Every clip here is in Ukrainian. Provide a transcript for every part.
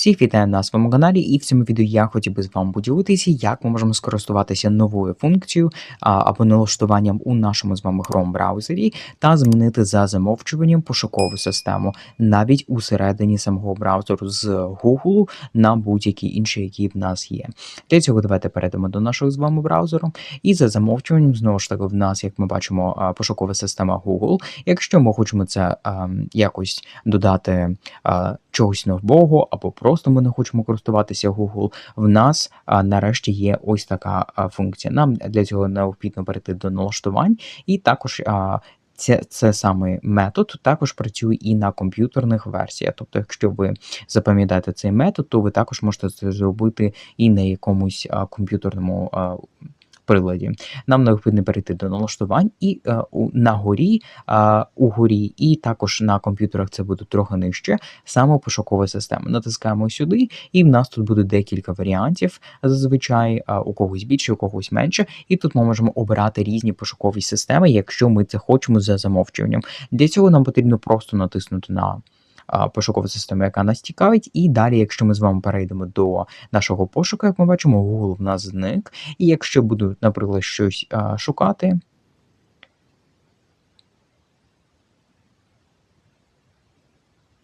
Всіх вітаю на своєму каналі, і в цьому відео я хотів би з вами поділитися, як ми можемо скористуватися новою функцією або налаштуванням у нашому з вами Chrome браузері та змінити за замовчуванням пошукову систему навіть усередині самого браузеру з Google на будь-який інший, який в нас є. Для цього давайте перейдемо до нашого з вами браузеру. І за замовчуванням, знову ж таки, в нас, як ми бачимо, пошукова система Google. Якщо ми хочемо це а, якось додати чогось нового, або просто ми не хочемо користуватися Google, в нас а, нарешті є ось така а, функція. Нам для цього необхідно перейти до налаштувань, і також а, це, це саме метод також працює і на комп'ютерних версіях. Тобто, якщо ви запам'ятаєте цей метод, то ви також можете це зробити і на якомусь а, комп'ютерному а, приладі. Нам необхідно перейти до налаштувань і е, у, на горі, а, угорі, і також на комп'ютерах це буде трохи нижче, саме пошукова система. Натискаємо сюди, і в нас тут буде декілька варіантів. Зазвичай а, у когось більше, у когось менше. І тут ми можемо обирати різні пошукові системи, якщо ми це хочемо за замовчуванням. Для цього нам потрібно просто натиснути на пошукову систему, яка нас цікавить. І далі, якщо ми з вами перейдемо до нашого пошуку, як ми бачимо, Google в нас зник. І якщо буду, наприклад, щось шукати.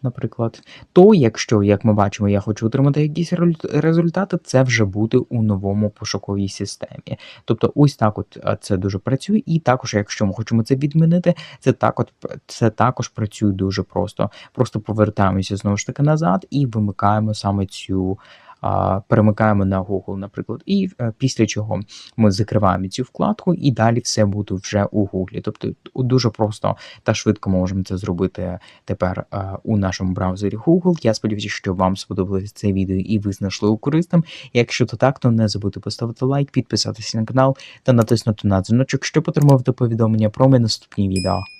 Наприклад, то якщо, як ми бачимо, я хочу отримати якісь результати, це вже буде у новому пошуковій системі. Тобто, ось так от це дуже працює, і також, якщо ми хочемо це відмінити, це так от це також працює дуже просто. Просто повертаємося знову ж таки назад і вимикаємо саме цю. Перемикаємо на Google, наприклад, і е, після чого ми закриваємо цю вкладку, і далі все буде вже у Google. Тобто дуже просто та швидко можемо це зробити тепер е, у нашому браузері Google. Я сподіваюся, що вам сподобалось це відео і ви знайшли його корисним. Якщо то так, то не забудьте поставити лайк, підписатися на канал та натиснути на дзвіночок, щоб отримувати повідомлення про мої наступні відео.